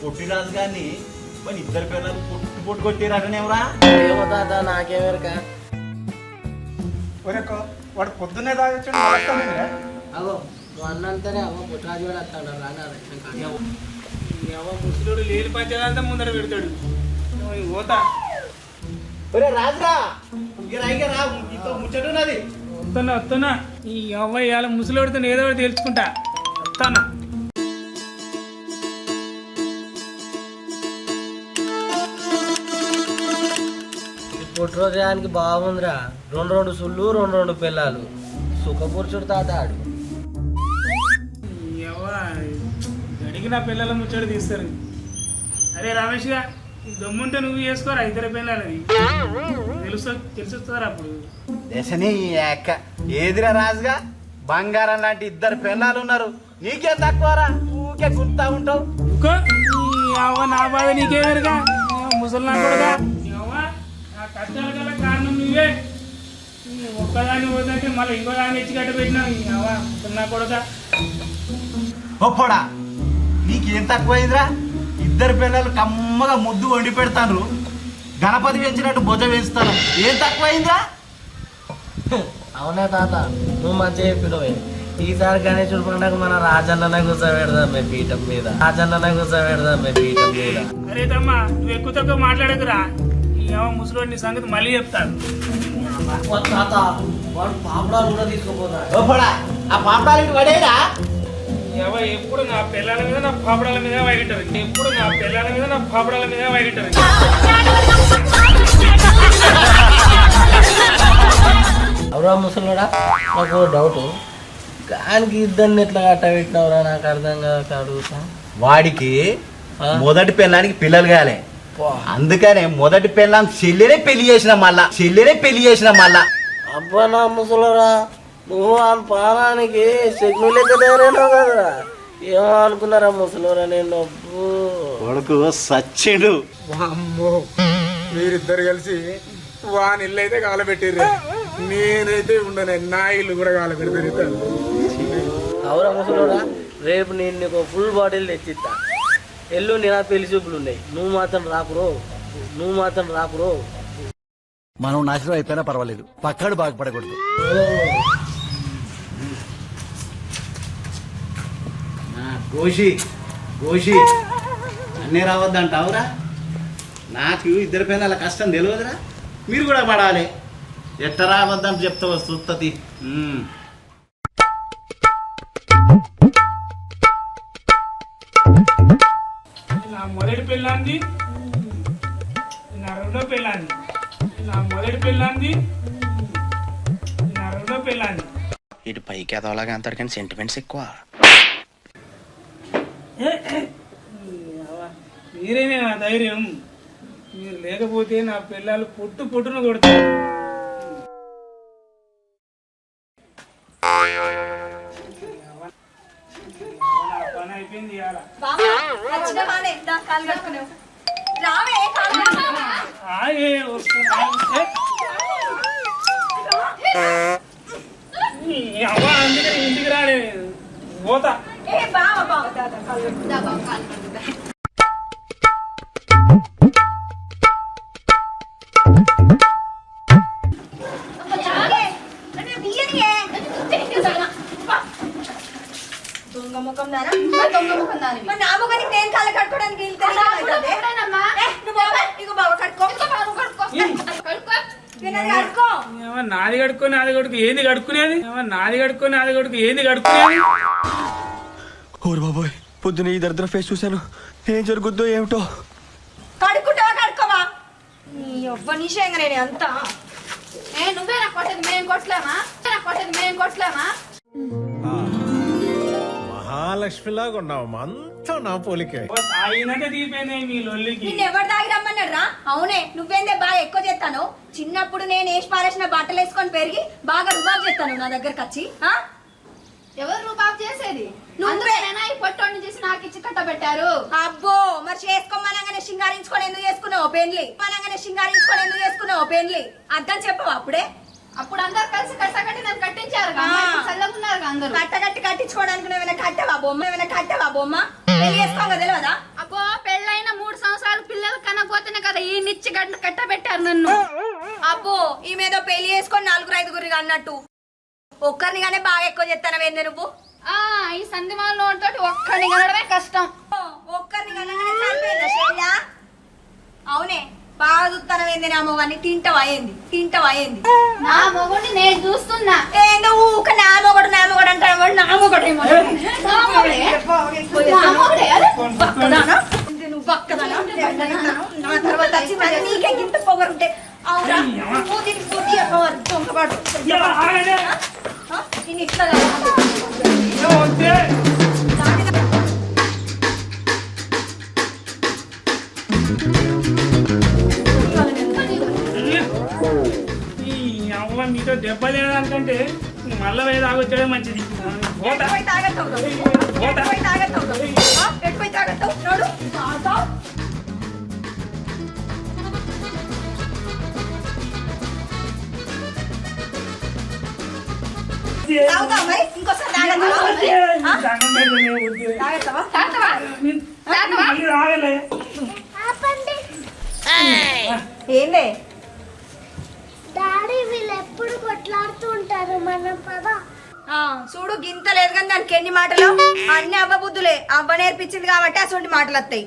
పొట్టిరాజు గారిని మరి ఇద్దరు పిల్లలు పొట్టు పొట్టు కొట్టిరాటనేవరా ఏమో తాత నాకేమెరక ఒరేకో వాడు పొద్దున్నే నడుస్తాను అగో నువ్వు అన్నంతనే అవ్వ పుట్రాజు కూడా వస్తాడు రానా ఎవ ముసలుడు లేని పంచేదంతా ముందర పెడతాడు. పోతా. ఒరే రాజురా ఇక రా, ఇక రా ఇంతో ముచ్చటున్నది వస్తున్నా వస్తున్నా ఈ అవ్వ ఇవాళ ముసలోడితో ఏదో ఒకటి తెలుసుకుంటా వస్తానా పుట్రోజానికి బాగుందిరా. రెండు రెండు సుళ్ళు రెండు రెండు పిల్లలు. సుఖపురుషుడు తాత ఆడు ఎవ అడిగిన పిల్లల ముచ్చట తీస్తారు. అరే రమేష్గా ఈ దమ్ముంటే నువ్వు చేసుకోరా ఇద్దరు పిల్లలని? తెలుసు తెలుస్తుంది అప్పుడు. దశని ఏక ఏదిరా రాజుగా? బంగారం లాంటి ఇద్దరు పిల్లలు ఉన్నారు నీకేం తక్కువరా? ఊకే గుర్తా ఉంటావు. నా బాధ నీకేమరుగా ముసలినా కూడా గల కారణం నువ్వే. ఒక్కదాన్ని పోతుంటే మళ్ళీ ఇంకో దాన్ని ఇచ్చి కట్ట పెట్టినావు కొడుక. ఒప్పడా నీకేం తక్కువైందిరా? ఇద్దరు పిల్లలు కమ్మగా ముద్దు వండి పెడతాను గణపతి పెంచినట్టు భుజ వేస్తాను. ఏం తక్కువైందిరా? అవునా తాత నువ్వు మంచిగా చెప్పినవే. ఈసారి గణేశుడు పండుగ మన రాజన్ననే కూర్చోబెడదాం మే పీఠం మీద. రాజన్ననే కూర్చోబెడదాం మే పీఠం మీద. అరే తమ్మా నువ్వు ఎక్కువ తక్కువ మాట్లాడకురా. ఈ అవ్వ ముసలోడి నీ సంగతి మళ్ళీ చెప్తాను ఓ తాత వాడు పాపడాలు కూడా తీసుకుపోతాడు. ఆ పాపడాలు పడేరా? అవ్వ ఎప్పుడు నా పిల్లల మీద నా పాపడాల మీద వైకుంటుంది ఎప్పుడు నా పిల్లల మీద నా పాపడాల మీద వైకుంటుంది అవురా ముసలోడా నాకు డౌట్. దానికి ఇద్దరిని ఎట్లా కట్టబెట్టినవరా నాకు అర్థం కాక అడుగుతా. వాడికి? మొదటి పెళ్ళానికి పిల్లలు కాలే. అందుకనే మొదటి పెళ్ళాం చెల్లెనే పెళ్ళి చేసిన మళ్ళా. చెల్లెనే పెళ్ళి చేసిన మళ్ళా. అబ్బా నా ముసలోరా నువ్వు ఆ పానానికి శగ్ను లెక్క తయారైనావు కదరా. ఏమో అనుకున్నారా ముసలోరా నేను అబ్బో. కొడుకు సచ్చిడు. అమ్మో మీరిద్దరు కలిసి వాని ఇల్లు అయితే కాలబెట్టిర్రు. నేనైతే ఉండను నా ఇల్లు కూడా కాలబెడతారు అవురా ముసలోడా రేపు నేను నీకు ఫుల్ బాటిల్ తెచ్చిస్తా. ఎల్లు నా పెళ్ళి చూపులు ఉన్నాయి. నువ్వు మాత్రం రాకురో నువ్వు మాత్రం రాకురో మనం నాశనం అయిపోయినా పర్వాలేదు. పక్కడు బాగుపడకూడదు. గోషి గోషి అన్నీ రావద్దంటావురా? నాకు ఇద్దరి పిల్లల కష్టం తెలియదురా. మీరు కూడా పడాలి. ఎట్ట రావద్దని చెప్తావు సుత్తతి? మొదటి పెళ్ళాంది? నా రెండో పెళ్ళాంది. నా మొదటి పెళ్ళాంది? నా రెండో పెళ్ళాంది. ఇటు పైకి ఎదవలాగా అంటారు కానీ సెంటిమెంట్స్ ఎక్కువ. మీరేనే నా ధైర్యం. మీరు లేకపోతే నా పిల్లలు పొట్టు పొట్టున కొడతారు. ఇవాళ వచ్చిన వాడే దా కాలు కట్టుకున్నావు రావే కాలు కట్టుకున్నావు. ఆగే వస్తున్నా. ఏ? ఈ అవ్వ అందుకని ఇంటికి రాలే పోతా ఏ బావ బావ దా దా కాలు కట్టుకో. దా బావ కాలు దొంగ ముఖం దానా దొంగ ముఖం దాని మరి నా ముఖానికి నేను కాళ్ళు కట్టుకోవడానికి నాది కడుక్కొని నాది కడుకు ఏది కడుక్కునేది? ఏమో నాది కడుక్కొని నాది కడుకు ఏది కడుక్కునేది? ఓరు బాబోయ్ పొద్దున ఈ దరిద్ర ఫేస్ చూశాను. ఏం జరుగుద్దో ఏమిటో? కడుక్కుంటావా కడుక్కోవా? నీ ఒవ్వ నిషేంగా నేను అంతా. ఏ నువ్వే నా కొట్టేది? మేము కొట్టలేమా? నా కొట్టేది? మేము కొట్టలేమా? మహాలక్ష్మిలాగా ఉన్నావు. అంతా నా పోలికే. తాగినట్టే తీపోయింది మీ లొల్లికి. నిన్ను ఎవరు దాగి రమ్మన్నాడు రా అవునే నువ్వేందే బాగా ఎక్కువ చేస్తాను? చిన్నప్పుడు నేను వేసి పారేసిన బట్టలు వేసుకొని పెరిగి బాగా రుబాబు చేస్తాను నా దగ్గరకు వచ్చి ఆ? ఎవరు రూపాయి చేసేది? నువ్వే. అందుకేనా ఈ పొట్టోని చేసి నాకు ఇచ్చి కట్టబెట్టారు. అబ్బో మరి చేసుకోమనగానే సింగారించుకొని ఎందుకు చేసుకున్నావు పెండ్లి? మనగానే సింగారించుకొని ఎందుకు చేసుకున్నావు పెండ్లి? అర్థం చెప్పవు అప్పుడే? అప్పుడు అందరు కలిసి కట్టకట్టి నన్ను కట్టించారు. చల్లగున్నారు అందరు. కట్టగట్టి కట్టించుకోవడానికి నువ్వు ఏమైనా కట్టవా బొమ్మ? ఏమైనా కట్టవా బొమ్మ? పెళ్ళి చేసుకోగా తెలియదా అబ్బో పెళ్ళి పిల్లలు కనకపోతేనే కదా ఈ నిచ్చి గంట కట్టబెట్టారు నన్ను. అబ్బో ఈమెదో పెళ్ళి చేసుకొని నలుగురు ఐదుగురిగా అన్నట్టు. ఒక్కరిని కానీ బాగా ఎక్కువ చెప్తాను ఏంది నువ్వు? ఆ ఈ సంధి తోటి ఒక్కడిని కనడమే కష్టం. ఒక్కరిని కనగానే అవునే. బాగా చూస్తాను ఏంది నా మొగాన్ని తింటావా ఏంది తింటావా ఏంది నా మొగుడిని నేను చూస్తున్నా. ఏందో ఊక నా మొగడు నా మొగడు వాడు నా మొగడేమో. నా మొగుడే? మొగుడే? నువ్వు? నా తర్వాత వచ్చి నీకే పొగరుంటే అవునా? ఇట్లా తాగుతావు? తాగుతావా మరి? ఇంకోసారి తాగొద్దావా? ఆ? దండం పెడతానే వద్దు. తాగొద్దావా? తాతవా? నేను- మళ్ళీ రాగలే ఏందే డాడీ వీళ్ళు ఎప్పుడు కొట్లాడుతూ ఉంటారు మనం పదా. ఆ, చూడు గింత లేదు కానీ దానికి ఎన్ని మాటలు? అన్ని అవ్వ బుద్ధులే అవ్వ నేర్పించింది కాబట్టి అటువంటి మాటలు వస్తాయి.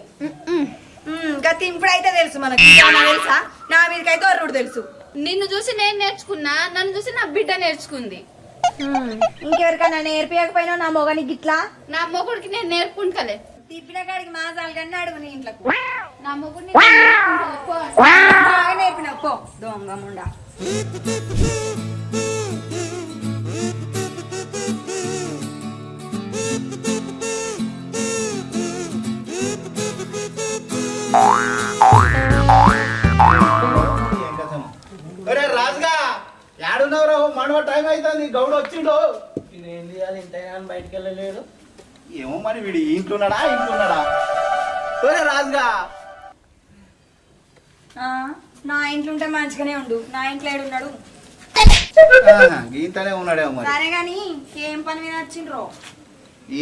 ఇంకా తింపుడైతే తెలుసు మనకి. తెలుసా? నా మీదకైతే ఒర్రుడు తెలుసు. నిన్ను చూసి నేను నేర్చుకున్నా నన్ను చూసి నా బిడ్డ నేర్చుకుంది. ఇంకెవరికైనా నేర్పించకపోయినా నా మొగని గిట్లా? నా మొగుడికి నేను నేర్పుకుంటలే తిప్పిన కాడికి మాసాలు కన్నా అడుగు నీ ఇంట్లోకి. నా మొగుడిని నేర్పినావు పో దొంగ ముండా. ఒరే రాజుగా ఏడున్నవరా? మనవ టైం అవుతుంది గౌడు వచ్చిండు. ఇది ఏం చేయాలి ఇంత కానీ బయటికి వెళ్ళలేడు ఏమో మరి వీడు ఇంట్లో ఉన్నాడా ఇంట్లో ఉన్నాడా రాజుగా. ఆ, నా ఇంట్లో ఉంటే మంచిగానే ఉండు. నా ఇంట్లో ఏడున్నాడు గీతనే ఉన్నాడేమో మరి. సరే గాని ఏం పని మీద వచ్చిండ్రో?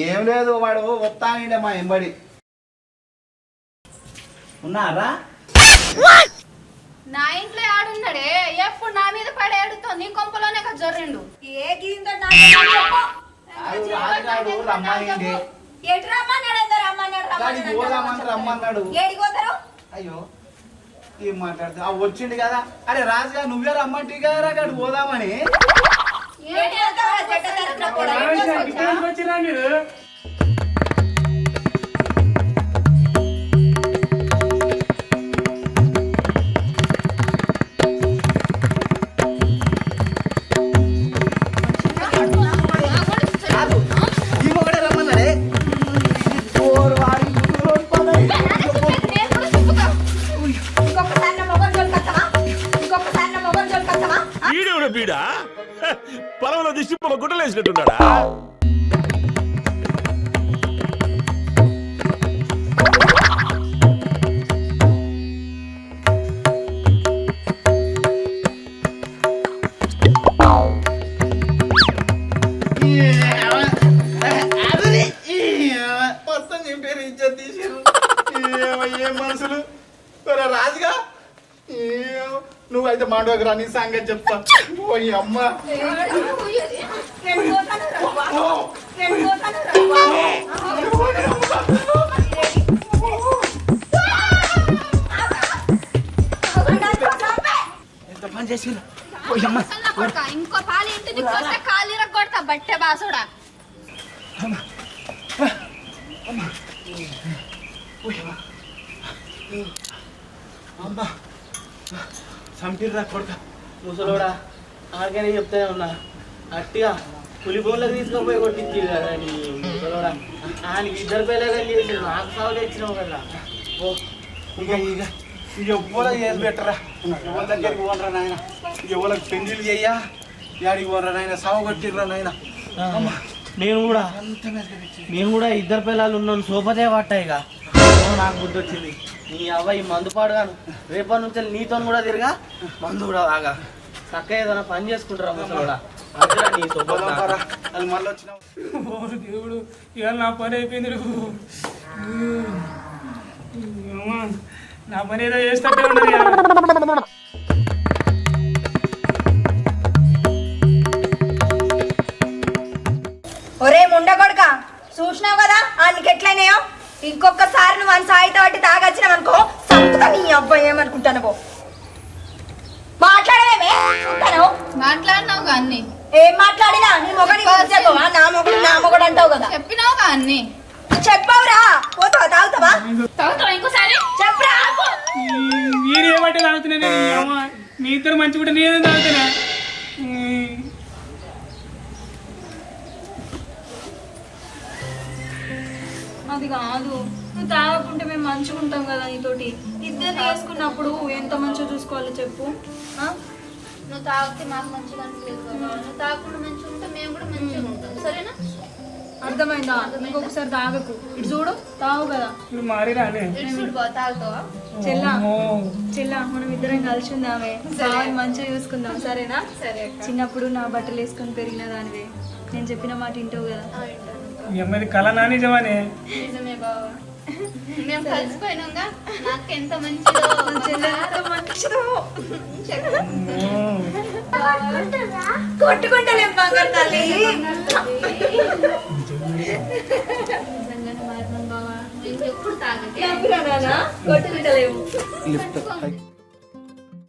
ఏం లేదు వాడు వస్తానండే మా ఎంబడి. ఉన్నారా? నా ఇంట్లో ఆడున్నాడే ఎప్పుడు నా మీద పడే నీ కొంపలోనే కదా జొర్రిండు. ఏ గీంతో ఎటు రమ్మన్నాడు అందరు? రమ్మన్నాడు. రమ్మన్నాడు. ఏడికి పోతారు? అయ్యో. ఏం మాట్లాడుతా ఆ వచ్చిండు కదా. అరే రాజుగా నువ్వే రమ్మంటే కదా గాడు పోదామని. వచ్చిరా మీరు? తీసిరు ఏమో, ఏం మనుషులు రాజుగా నువ్వైతే మాండవకి రా నీ సంగతి చెప్తా పోయి అమ్మ ఎంత పని ఇంకో పాలు ఇంటికి వస్తే కాలు కొడతా బట్టే బాసుడా అమ్మ సంపిర్రా కొడుక. ముసలోడా ఆడికనే చెప్తానే ఉన్నా. అట్టిగా పులి బోన్లకు తీసుకుపోయి కొట్టించి కదా నీ ముసలోడా? ఆయనకి ఇద్దరు పిల్లలు చేసి నాకు సాగు తెచ్చినావు కదా. ఓ ఇక ఇక ఎవ్వలో చేసి పెట్టరా? ఎవరి దగ్గరికి పోనరా నాయన? ఎవరికి పెళ్ళిళ్ళు చెయ్యా? యాడికి పోనరా నాయన? సాగు కొట్టిర్రా నాయన? నేను కూడా నేను కూడా ఇద్దరు పిల్లలు ఉన్నాను సోపతే పట్టాయిగా నాకు బుద్ధి వచ్చింది. నీ అవ్వ ఈ మందు పాడుగాను. రేపటి నుంచి నీతో కూడా తిరగా మందు కూడా రాగా చక్కగా ఏదైనా పని చేసుకుంటారా ముసలోడా? అదిరా దేవుడు ఇవాళ నా పని అయిపోయింది నా పని ఏదో చేస్తట్టే ఉండదు. ఒరే ముండగొడక చూసినావు కదా ఆయనకి ఎట్లయినాయో? ఇంకొకసారి నువ్వు అని సాయిత బట్టి తాగొచ్చినావు అనుకో సంపుతా నీ అబ్బాయి ఏమనుకుంటాను మాట్లాడవేమే చూస్తాను మాట్లాడినావుగా అన్ని. ఏం మాట్లాడినా? నీ మొగడి చెప్పవా నా మొగడు నా మొగడు అంటావు కదా. చెప్పినావుగా అన్ని. చెప్పవురా. పోతావా? తాగుతావా? తాగుతావా ఇంకోసారి? చెప్పరా. మీరు ఏమంటే తాగుతున్నా మీ ఇద్దరు మంచి కూడా నేను తాగుతున్నా. అది కాదు. నువ్వు తాగకుంటే మేము మంచిగా ఉంటాం కదా నీతోటి. ఇద్దరు చేసుకున్నప్పుడు ఎంత మంచిగా చూసుకోవాలో చెప్పు? ఆ? నువ్వు తాగితే మాకు మంచిగా అనిపించలేదు కదా. నువ్వు తాగకుండా మంచిగా ఉంటే మేము కూడా మంచిగా ఉంటాం. సరేనా? అర్థమైందా? ఇంకొకసారి తాగకు. ఇటు చూడు తాగు కదా. ఇప్పుడు ఇటు చూడు బావ తాగుతావా? చెల్లా. చెల్లా మనం ఇద్దరం కలిసి ఉందామే మంచిగా చూసుకుందాం సరేనా? సరే అక్క. చిన్నప్పుడు నా బట్టలు వేసుకొని పెరిగిన దానివే. నేను చెప్పిన మాట వింటావు కదా. కళ నా నిజమనే. నిజమే బావ. మేము కలిసిపోయినాగా. నాకు ఎంత మంచిదో. మంచిదో కొట్టుకుంటలేం బంగారు తల్లి తాగకే కొట్టుకుంటలేము.